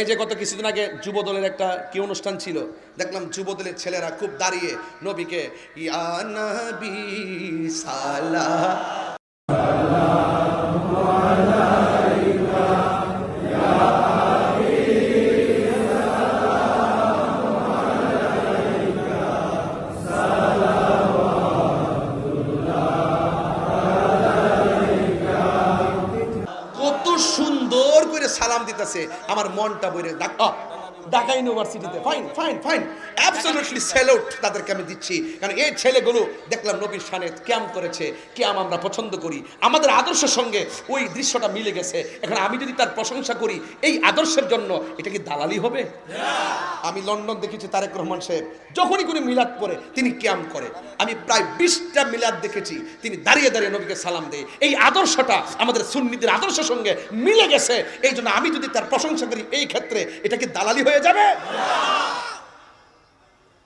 এই যে গত কিছুদিন আগে যুব দলের একটা কি অনুষ্ঠান ছিল, দেখলাম যুব দলের ছেলেরা খুব দাঁড়িয়ে নবীকে, ইয়া নবী সালাম দিতেছে আমার মনটা বইরে ঢাকা ঢাকা ইউনিভার্সিটিতে। Fine fine fine absolutely salute তাদেরকে আমি দিচ্ছি। কারণ এই ছেলেগুলো দেখলাম নবীর শানে ক্যাম করেছে ক্যাম আমরা পছন্দ করি। আমাদের আদর্শের সঙ্গে ওই দৃশ্যটা মিলে গেছে। এখন আমি যদি তার প্রশংসা করি এই আদর্শের জন্য এটা কি দালালি হবে? আমি লন্ডন দেখেছি তারেক রহমান সাহেব। যখনই কোনো মিলাদ করে তিনি ক্যাম করে। আমি প্রায় বিশটা মিলাদ দেখেছি তিনি দাঁড়িয়ে দাঁড়িয়ে নবীকে সালাম দেয়। এই আদর্শটা আমাদের সুন্নিদের আদর্শের সঙ্গে মিলে গেছে। এই জন্য আমি যদি তার প্রশংসা করি এই ক্ষেত্রে এটা কি দালালি হয়ে যাবে।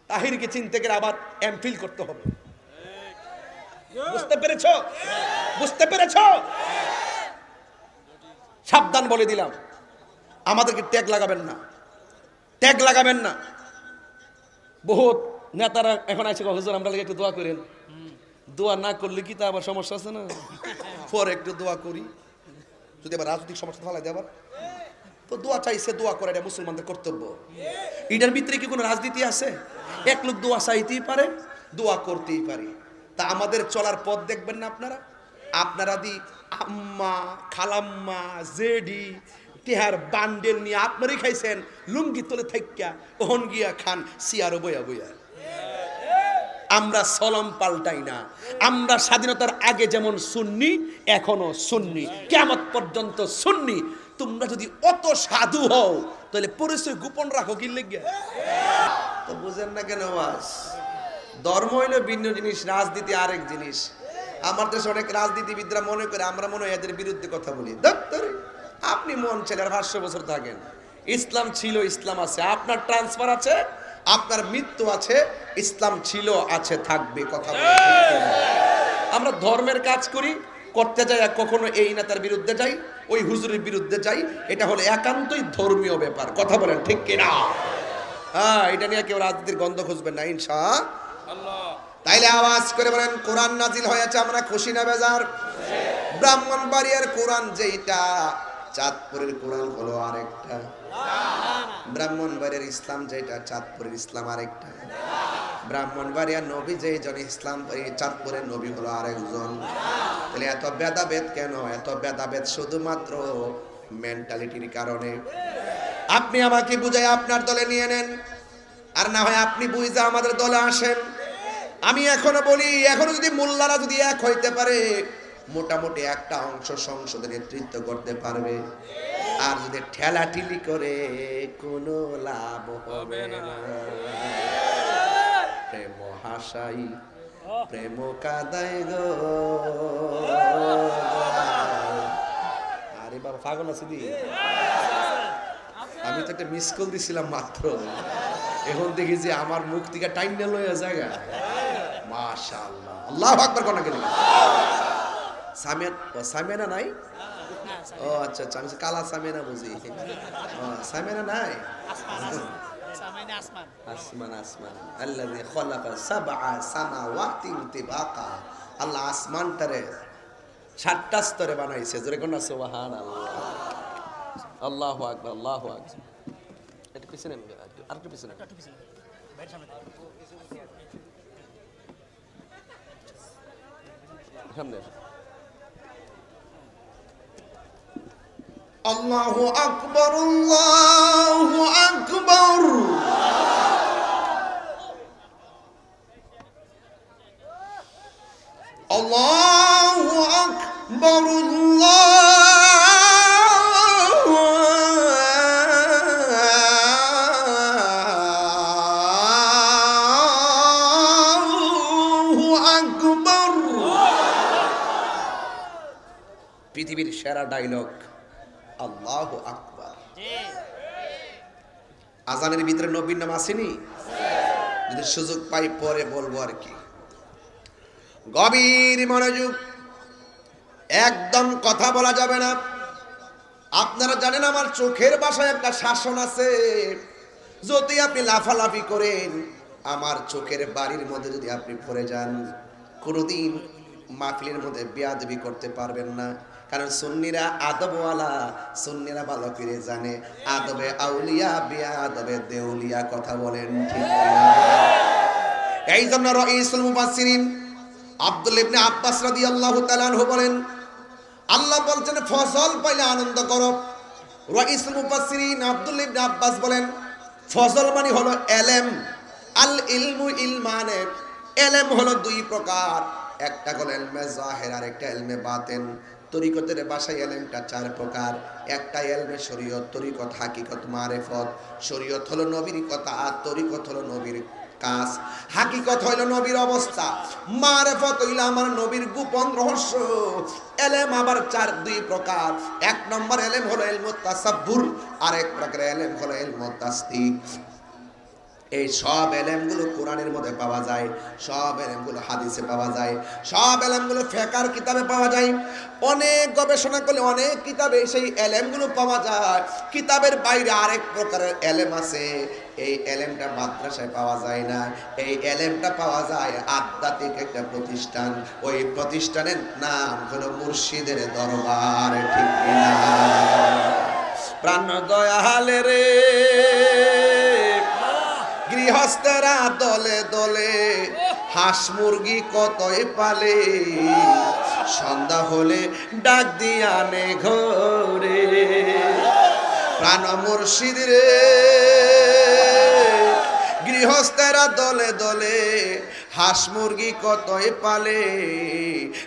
তাহিরকে চিনতে গেলে আবার এমফিল করতে হবে। বুঝতে পেরেছ? বুঝতে পেরেছ? সাবধান বলে দিলাম। আমাদেরকে ট্যাগ লাগাবেন না। ট্যাগ লাগাবেন না। বহুত নেতারা এখন আছে হুজুর, আমরা একটু দোয়া করেন। দোয়া না করলে কি তা আবার সমস্যা আছে না? পরে একটু দোয়া করি। যদি আবার রাজনৈতিক সমস্যা ফেলাই দেয় তো দোয়া চাইছে, দোয়া করে এটা মুসলমানদের কর্তব্য। এটার ভিতরে কি কোনো রাজনীতি আছে? এক লোক দোয়া চাইতেই পারে, দোয়া করতেই পারে। তা আমাদের চলার পথ দেখবেন না আপনারা? আপনারা দি আম্মা, খালাম্মা, জেডি, তেহার বান্ডেল নিয়ে আপনারই খাইছেন, লুঙ্গি তোলে থাইকা ওহন গিয়া খান সিয়ারো বইয়া বইয়া আমরা সলম পাল্টাই না। আমরা স্বাধীনতার আগে যেমন সুন্নি, এখনও সুন্নি। কেমন পর্যন্ত সুন্নি। তোমরা যদি অত সাধু হও, তাহলে পরিচয় গোপন রাখো কি লেগে? তো বুঝেন না কেন বাস ধর্ম হইল ভিন্ন জিনিস, রাজনীতি আরেক জিনিস। আমার দেশে অনেক রাজনীতিবিদরা মনে করে, আমরা মনে হয় এদের বিরুদ্ধে কথা বলি। দপ্তর আপনি মন ছেলে আর পাঁচশো বছর থাকেন। ইসলাম ছিল, ইসলাম আছে। আপনার ট্রান্সফার আছে, আপনার মৃত্যু আছে, ইসলাম ছিল, আছে, থাকবে, কথা আমরা ধর্মের কাজ করি, করতে যাই কখনো এই নেতার বিরুদ্ধে যাই। ওই হুজুরের বিরুদ্ধে যাই, এটা হলো একান্তই ধর্মীয় ব্যাপার। কথা বলেন, ঠিক কিনা? হ্যাঁ এটা নিয়ে কেউ রাজনীতির গন্ধ খুঁজবেন না, ইনশা। তাইলে আওয়াজ করে বলেন, কোরআন নাজিল হয়েছে, আমরা খুশি না বেজার? ব্রাহ্মণবাড়িয়ার কোরআন যেইটা, চাঁদপুরের কোরআন হলো আরেকটা। ব্রাহ্মণবাড়িয়ার ইসলাম যেটা চাঁদপুরের ইসলাম আরেকটা। ব্রাহ্মণবাড়িয়ার নবী যে যেইজন ইসলাম চাঁদপুরের নবী হলো আরেকজন। তাহলে এত ভেদাভেদ কেন? এত ভেদাভেদ শুধুমাত্র মেন্টালিটির কারণে। আপনি আমাকে বুঝাই আপনার দলে নিয়ে নেন, আর না হয় আপনি বুঝে আমাদের দলে আসেন। আমি এখনও বলি, এখনও যদি মোল্লারা যদি এক হইতে পারে, মোটামুটি একটা অংশ সংসদে নেতৃত্ব করতে পারবে। আর যদি ঠেলাঠিলি করে, কোনো লাভ হবে না। প্রেম হাসাই প্রেম কাদাই গো। আরে বাবা, পাগল আছে দি আমি তো একটা মিস কল দিছিলাম মাত্র। এখন দেখি যে আমার মুখ থেকে টাইম নেল হয়ে জায়গা মাশাআল্লাহ। আল্লাহ আকবার কোনা? সামিয়ানা নাই? ও আচ্ছা আচ্ছা আমি কালা সামিয়ানা বুঝি। সামিয়ানা নাই? আসমান। আসমান আল্লাযী খালাকা সাবআ সামাওয়াতি তিবাকা আল্লাহ আসমানটারে সাতটা স্তরে বানাইছে। জোরে কোন সুবহানাল্লাহ। আল্লাহু আকবার আল্লাহু আকবার। এটা পিছনে আরেকটু পিছনে একটু পিছনে ভাইয়ের সামনে সামনে আল্লাহু আকবার আল্লাহু পৃথিবীর সেরা ডায়লগ আল্লাহ আকবার। আজানের ভিতরে নবীর নাম আসেনি? যদি সুযোগ পাই পরে বলব আর কি। গভীর মনোযোগ, একদম কথা বলা যাবে না। আপনারা জানেন আমার চোখের বাসায় একটা শাসন আছে। যদি আপনি লাফালাফি করেন, আমার চোখের বাড়ির মধ্যে যদি আপনি পড়ে যান, কোনোদিন মাহফিলের মধ্যে বেয়াদবি করতে পারবেন না। কারণ সুন্নিরা আদবওয়ালা, সুন্নিরা ভালো করে জানে। আদবে আউলিয়া বিয়া, আদবে দেউলিয়া কথা বলেন ঠিক? এই জন্য রঈসুল মুফাসসিরিন আব্দুল ইবনে আব্বাস রাদিয়াল্লাহু তাআলা বলেন, আল্লাহ বলছেন ফসল পাইলে আনন্দ করো। রঈসুল মুফাসসিরিন আব্দুল ইবনে আব্বাস বলেন ফসল মানে হলো এলেম। আল ইলমু ইলমানে। এলেম হলো দুই প্রকার। একটা হলো এলমে জাহের আর একটা এলমে বাতেন। তরিকতের ভাষায় এলেমটা চার প্রকার। একটা এলমে শরীয়ত, তরিকত হাকিকত, মারেফত। শরীয়ত হলো নবীর কথা, আর তরিকত হলো নবীর কাজ। হাকিকত হইল নবীর অবস্থা, মারেফত হইল আমার নবীর গোপন রহস্য। এলেম আবার চার, দুই প্রকার। এক নম্বর এলেম হলো এলমুত তাসাব্বুর আর এক প্রকার এলেম হলো এলমুত তাসদিক এই সব এলেমগুলো কোরআনের মধ্যে পাওয়া যায়, সব এলেমগুলো হাদিসে পাওয়া যায়, সব এলেমগুলো ফেকার কিতাবে পাওয়া যায়। অনেক গবেষণা করলে অনেক কিতাবে সেই এলেমগুলো পাওয়া যায়। কিতাবের বাইরে আরেক প্রকারের এলেম আছে, এই এলেমটা মাদ্রাসায় পাওয়া যায় না। এই এলেমটা পাওয়া যায় আধ্যাত্মিক একটা প্রতিষ্ঠান। ওই প্রতিষ্ঠানের নাম হলো মুর্শিদের দরবার, ঠিক কিনা? প্রাণ দয়ালে রে। গৃহস্থেরা দলে দলে হাঁস মুরগি কতই পালে? সন্ধ্যা হলে ডাক দিয়া নে ঘরে। প্রাণ মুর্শিদ রে। গৃহস্থেরা দলে দলে হাঁস মুরগি কতই পালে?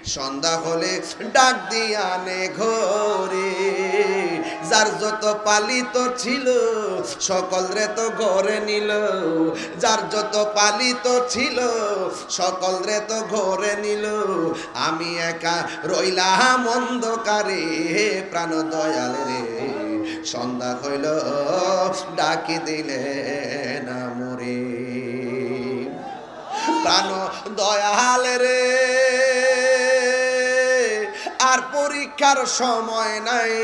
সন্ধ্যা হলে ডাক দিয়া নে ঘরে। যার যত পালিত ছিল, সকল রে তো ঘরে নিল। যার যত পালিত ছিল, সকল রে তো ঘরে নিল। আমি একা রইলাম অন্ধকারে, প্রাণ দয়াল রে। সন্ধ্যা হইল, ডাকি দিলে পরীক্ষার সময় নাই।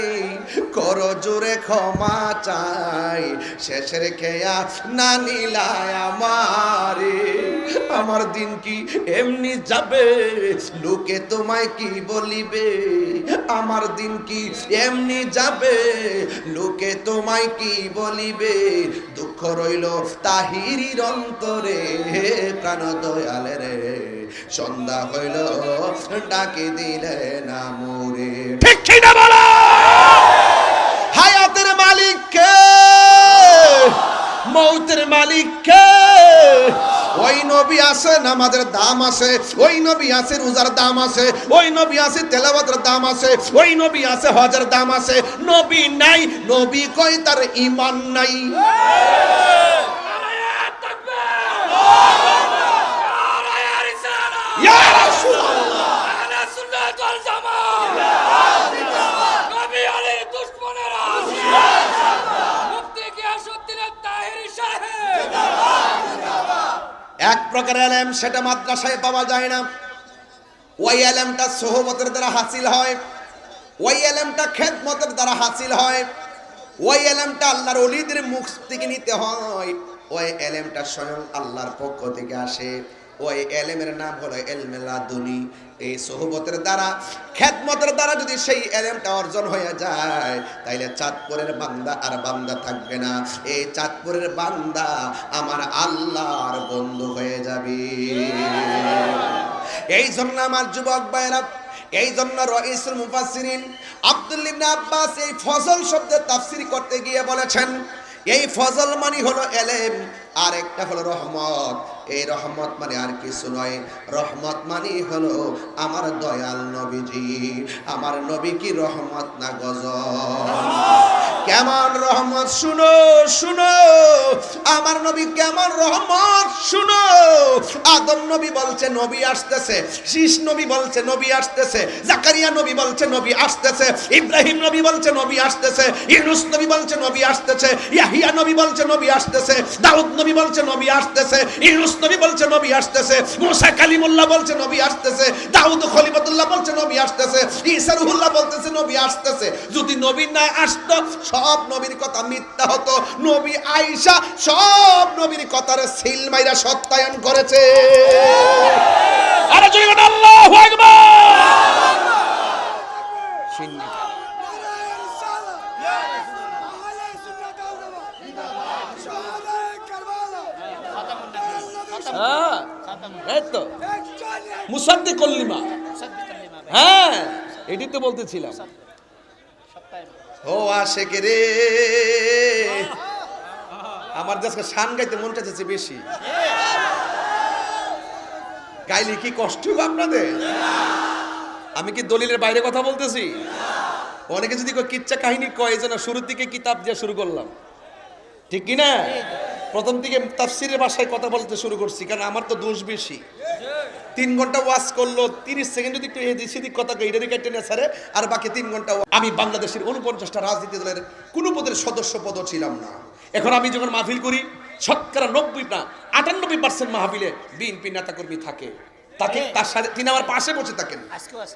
কর জোরে ক্ষমা চাই। শেষের খেয়া না নিলায় আমার। দিন কি এমনি যাবে? লোকে তোমায় কি বলিবে? আমার দিন কি এমনি যাবে? লোকে তোমায় কি বলিবে? দুঃখ রইল তাহিরির অন্তরে প্রাণ দয়ালে রে সন্ধ্যা হইল ডাকে দিলে না মোরে। ঠিক ঠিক না বলো? হায়াতের মালিক কে মৌতের মালিক কে ওই নবী আছে নামাজের দাম আছে ওই নবী আছে রোজার দাম আছে ওই নবী আছে তেলাওয়াতের দাম আছে ওই নবী আছে হজের দাম আছে নবী নাই নবী কই তার ইমান নাই। এক প্রকার এলেম সেটা মাদ্রাসায় পাওয়া যায় না। ওই এলেমটা সোহবতের দ্বারা হাসিল হয়, ওই এলেমটা খেদমতের দ্বারা হাসিল হয়, ওই এলেমটা আল্লাহর অলিদের মুখ থেকে নিতে হয়, ওই এলেমটা স্বয়ং আল্লাহর পক্ষ থেকে আসে। ওই এলেমের নাম হলো এলমেলাদুনি। এই সোহবতের দ্বারা, খেদমতের দ্বারা যদি সেই এলেমটা অর্জন হয়ে যায়, তাইলে চাঁদপুরের বান্দা আর বান্দা থাকবে না। এই চাঁদপুরের বান্দা আমার আল্লাহর বন্ধু হয়ে যাবে। এই জন্য আমার যুবক ভাইরা এই জন্য রইসুল মুফাসসিরিন আব্দুল ইবনে আব্বাস এই ফজল শব্দের তাফসীর করতে গিয়ে বলেছেন, এই ফজল মানে হলো এলেম আর একটা হলো রহমত। এই রহমত মানে আর কিছু নয়। রহমত মানে হলো আমার দয়াল নবীজি। আমার নবী কি রহমত না গজল কেমন রহমত? শুনো শুনো। আমার নবী কেমন রহমত? শুনো। আদম নবী বলছে, নবী আসতেছে। শীষ নবী বলছে, নবী আসতেছে। জাকারিয়া নবী বলছে, নবী আসতেছে। ইব্রাহিম নবী বলছে, নবী আসতেছে। ইউনুস নবী বলছে, নবী আসতেছে। ইয়াহিয়া নবী বলছে, নবী আসতেছে। দাউদ নবী বলছে, নবী আসতেছে। ইউনুস নবী বলছে নবী আসতেছে। মুসা কালিমুল্লাহ বলছে নবী আসতেছে। দাউদ খলিফাতুল্লাহ বলছে নবী আসতেছে। ঈসা রুহুল্লাহ বলতেছে নবী আসতেছে। যদি নবী না আসতো সব নবীর কথা মিথ্যা হতো। নবী আয়েশা সব নবীর কথার সিল মাইরা সত্যায়ন করেছে। আরে জয় আল্লাহু আকবার সিন্নি খাতামুন নাবি খাতাম হ্যাঁ এই তো? মুসাদ্দি কল্লিমা। হ্যাঁ এটি তো বলতেছিলাম। ও আশেক রে। আমার যে শান গাইতে মনটা চাচ্ছে বেশি। গাইলে কি কষ্ট হবে আপনাদের? আমি কি দলিলের বাইরে কথা বলতেছি? অনেকে যদি কিচ্ছা কাহিনী কয় যেন শুরুর দিকে কিতাব দিয়ে শুরু করলাম। ঠিক কি না? প্রথম দিকে তাফসিরের ভাষায় কথা বলতে শুরু করছি কারণ আমার তো দোষ বেশি। তিন ঘণ্টা ওয়াজ করল তিরিশ সেকেন্ড যদি একটু সেদিক কথা এটা কেটে না স্যারে আর বাকি তিন ঘণ্টা আমি বাংলাদেশের উনপঞ্চাশটা রাজনীতি দলের কোনো পদের সদস্য পদও ছিলাম না। এখন আমি যখন মাহফিল করি শতকরা নব্বই না আটানব্বই পার্সেন্ট মাহফিলে বিএনপি নেতাকর্মী থাকে। তাকে তার সাথে তিনি আমার পাশে বসে থাকেন।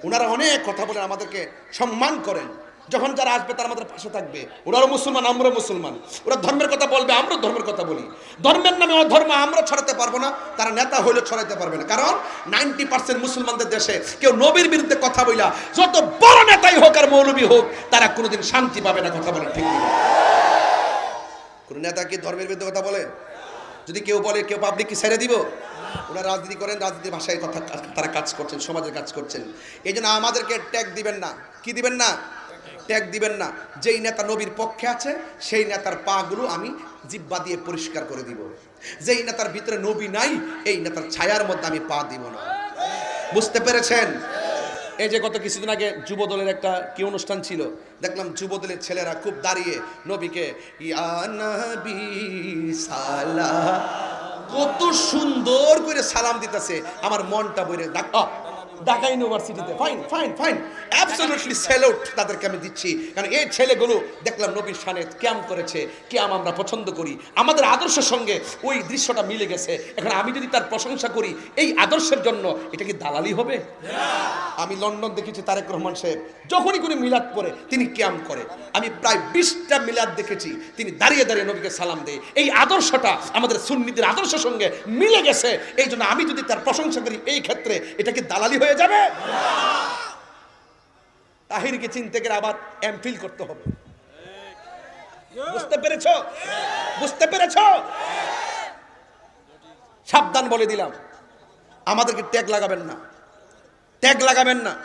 ওনারা অনেক কথা বলেন আমাদেরকে সম্মান করেন। যখন যারা আসবে তারা আমাদের পাশে থাকবে। ওরাও মুসলমান, আমরাও মুসলমান। ওরা ধর্মের কথা বলবে, আমরাও ধর্মের কথা বলি। ধর্মের নামে অধর্ম আমরা ছড়াতে পারব না, তারা নেতা হইলে ছড়াইতে পারবে না। কারণ নাইনটি পার্সেন্ট মুসলমানদের দেশে কেউ নবীর বিরুদ্ধে কথা বইলা যত বড় নেতাই হোক আর মৌলবী হোক, তারা কোনোদিন শান্তি পাবে না কথা বলে ঠিক কিনা? নেতা কি ধর্মের বিরুদ্ধে কথা বলে? যদি কেউ বলে, কেউ পাবলিক কি ছেড়ে দিব? ওরা রাজনীতি করেন, রাজনীতির ভাষায় কথা, তারা কাজ করছেন, সমাজের কাজ করছেন। এই জন্য আমাদেরকে ট্যাগ দিবেন না। কি দিবেন না? ট্যাগ দিবেন না। যেই নেতা নবীর পক্ষে আছে, সেই নেতার পাগুলো আমি জিব্বা দিয়ে পরিষ্কার করে দিব। যেই নেতার ভিতরে নবী নাই, এই নেতার ছায়ার মধ্যে আমি পা দিব না। বুঝতে পেরেছেন? এই যে গত কিছুদিন আগে যুব দলের একটা কি অনুষ্ঠান ছিল, দেখলাম যুব দলের ছেলেরা খুব দাঁড়িয়ে নবীকে কত সুন্দর করে সালাম দিতেছে। আমার মনটা বইরে ঢাকা ঢাকা ইউনিভার্সিটিতে fine fine fine absolutely salute তাদেরকে আমি দিচ্ছি। কারণ এই ছেলেগুলো দেখলাম নবীর শানে ক্যাম করেছে ক্যাম আমরা পছন্দ করি। আমাদের আদর্শের সঙ্গে ওই দৃশ্যটা মিলে গেছে। এখন আমি যদি তার প্রশংসা করি এই আদর্শের জন্য এটা কি দালালি হবে? আমি লন্ডন দেখেছি তারেক রহমান সাহেব। যখনই কোনো মিলাদ করে তিনি ক্যাম করে। আমি প্রায় বিশটা মিলাদ দেখেছি তিনি দাঁড়িয়ে দাঁড়িয়ে নবীকে সালাম দেয়। এই আদর্শটা আমাদের সুন্নিদের আদর্শের সঙ্গে মিলে গেছে। এই জন্য আমি যদি তার প্রশংসা করি এই ক্ষেত্রে এটা কি দালালি হয়ে যাবে? তাহিরকে চিনতে গেলে আবার এমফিল করতে হবে। বুঝতে পেরেছ? বুঝতে পেরেছ? সাবধান বলে দিলাম। আমাদেরকে ট্যাগ লাগাবেন না। ট্যাগ লাগাবেন না।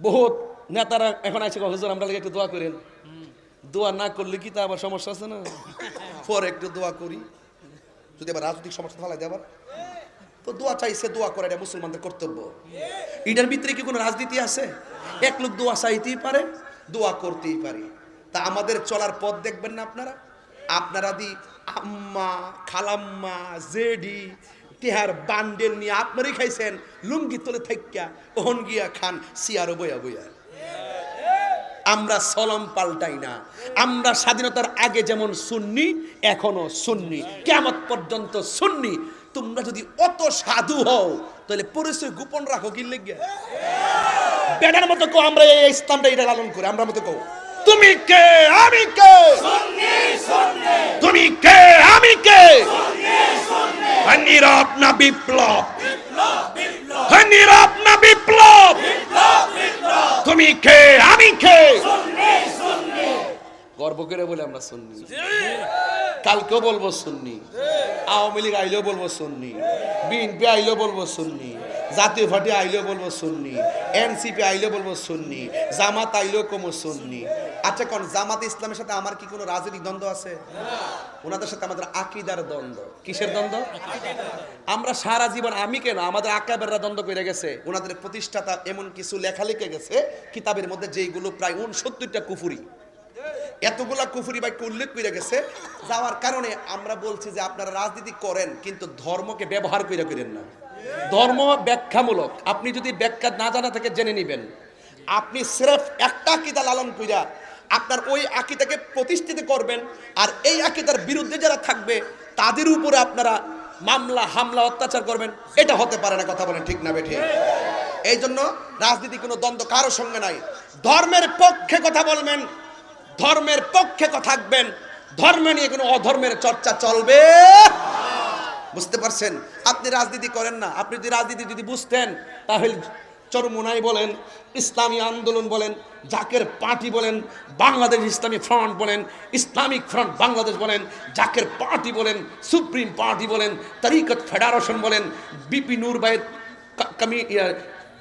বহুত নেতারা এখন আছে হুজুর আমরা একটু দোয়া করেন। দোয়া না করলে কি তা আবার সমস্যা আছে না? পরে একটু দোয়া করি। যদি আবার রাজনৈতিক সমস্যা ফেলাই দেয় আবার। তো দোয়া চাইছে, দোয়া করা এটা মুসলমানদের কর্তব্য। এটার ভিতরে কি কোনো রাজনীতি আছে? এক লোক দোয়া চাইতেই পারে, দোয়া করতেই পারে। তা আমাদের চলার পথ দেখবেন না আপনারা? আপনারা দি আম্মা, খালাম্মা, জেডি, টেহার বান্ডেল নিয়ে আপনারই খাইছেন, লুঙ্গি তোলে থাইক্যা ওহন গিয়া খান, সিয়ারো বইয়া বইয়া। আমরা সলম পাল্টাই না। আমরা স্বাধীনতার আগে যেমন সুন্নি, এখনও সুন্নি। কেমন পর্যন্ত সুন্নি। তোমরা যদি অত সাধু হও, তাহলে পরিচয় গোপন রাখো, কি লেগে বেটার মতো কো, আমরা এই ইসলামটা এটা লালন করে, আমরা মতো কো। তুমি কে? আমি কে? তুমি কে? আমি কে? নীরব না বিপ্লব। নীরব না বিপ্লব। তুমি কে? আমি কে? গর্ব করে বলে আমরা শুননি কালকেও বলব শুননি আওয়ামী লীগ আইলেও বলব শুননি বিএনপি আইলেও বলব শুননি জাতীয় পার্টি আইলেও বলব শুননি এনসিপি আইলেও বলব শুননি জামাত আইলেও কমো শুননি আচ্ছা কোন, জামাত ইসলামের সাথে আমার কি কোনো রাজনৈতিক দ্বন্দ্ব আছে? ওনাদের সাথে আমাদের আকিদার দ্বন্দ্ব। কিসের দ্বন্দ্ব? আমরা সারা জীবন আমি কেন? আমাদের আকাবেররা দ্বন্দ্ব করে গেছে। ওনাদের প্রতিষ্ঠাতা এমন কিছু লেখা লিখে গেছে, কিতাবের মধ্যে যেইগুলো প্রায় উনসত্তরটা কুফুরি। এতগুলা কুফুরি বাক্য উল্লেখ করে গেছে, যাওয়ার কারণে আমরা বলছি যে আপনারা রাজনীতি করেন, কিন্তু ধর্মকে ব্যবহার করে করেন না। ধর্ম ব্যাখ্যামূলক। আপনি যদি ব্যাখ্যা না জানা থেকে জেনে নেবেন। আপনি স্রেফ একটা আকিদা লালন কইরা আপনার ওই আকিদাকে প্রতিষ্ঠিত করবেন, আর এই আকিদার বিরুদ্ধে যারা থাকবে, তাদের উপরে আপনারা মামলা, হামলা, অত্যাচার করবেন। এটা হতে পারে না, কথা বলেন ঠিক না, বেঠে। এই জন্য রাজনীতি কোনো দ্বন্দ্ব কারও সঙ্গে নাই। ধর্মের পক্ষে কথা বলবেন ধর্মের পক্ষে থাকবেন। ধর্ম নিয়ে কোনো অধর্মের চর্চা চলবে? বুঝতে পারছেন? আপনি রাজনীতি করেন না। আপনি যদি রাজনীতি যদি বুঝতেন, তাহলে চরমুনাই বলেন, ইসলামী আন্দোলন বলেন, জাকের পার্টি বলেন, বাংলাদেশ ইসলামী ফ্রন্ট বলেন, ইসলামিক ফ্রন্ট বাংলাদেশ বলেন, জাকের পার্টি বলেন, সুপ্রিম পার্টি বলেন, তরিকত ফেডারেশন বলেন, বিপি নূর ভাইয়ের কা- কমি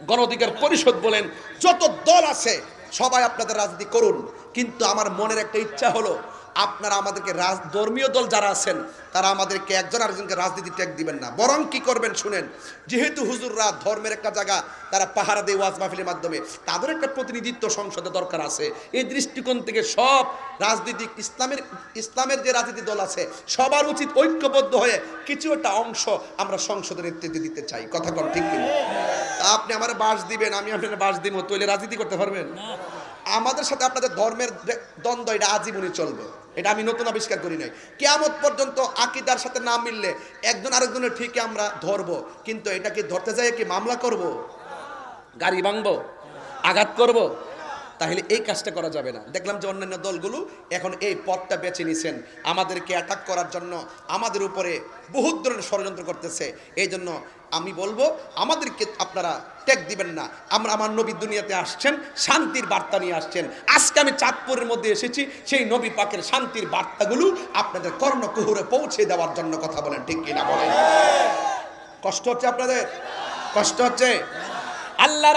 গণ অধিকার পরিষদ বলেন, যত দল আছে সবাই আপনাদের রাজনীতি করুন। কিন্তু আমার মনের একটা ইচ্ছা হলো, আপনারা আমাদেরকে রাজ, ধর্মীয় দল যারা আছেন, তারা আমাদেরকে একজন আরেকজনকে রাজনীতি ট্যাগ দিবেন না। বরং কি করবেন শুনেন, যেহেতু হুজুররা ধর্মের একটা জায়গা, তারা পাহারা দেয় ওয়াজ মাহফিলের মাধ্যমে, তাদের একটা প্রতিনিধিত্ব সংসদে দরকার আছে। এই দৃষ্টিকোণ থেকে সব রাজনীতিক ইসলামের ইসলামের যে রাজনীতি দল আছে, সবার উচিত ঐক্যবদ্ধ হয়ে কিছু একটা অংশ আমরা সংসদের নেতৃত্বে দিতে চাই। কথা কন ঠিক কিনা? আপনি আমার বাস দিবেন আমি আপনার বাস দিব তৈলে রাজনীতি করতে পারবেন? আমাদের সাথে আপনাদের ধর্মের দ্বন্দ্ব এটা আজীবনই চলবে। এটা আমি নতুন আবিষ্কার করি নাই। কেয়ামত পর্যন্ত আকিদার সাথে না মিললে একজন আরেকজনের ঠিকই আমরা ধরব কিন্তু এটাকে ধরতে যাই কি মামলা করব? গাড়ি ভাঙবো? আঘাত করব? তাহলে এই কাজটা করা যাবে না। দেখলাম যে অন্যান্য দলগুলো এখন এই পথটা বেছে নিছেন। আমাদেরকে অ্যাটাক করার জন্য আমাদের উপরে বহুত ধরনের ষড়যন্ত্র করতেছে। এই জন্য আমি বলব, আমাদেরকে আপনারা ট্যাগ দিবেন না। আমরা আমার নবী দুনিয়াতে আসছেন, শান্তির বার্তা নিয়ে আসছেন। আজকে আমি চাঁদপুরের মধ্যে এসেছি, সেই নবী পাকের শান্তির বার্তাগুলো আপনাদের কর্ণকুহুরে পৌঁছে দেওয়ার জন্য কথা বলেন, ঠিক কিনা বলেন? কষ্ট হচ্ছে আপনাদের? কষ্ট হচ্ছে? আল্লাহ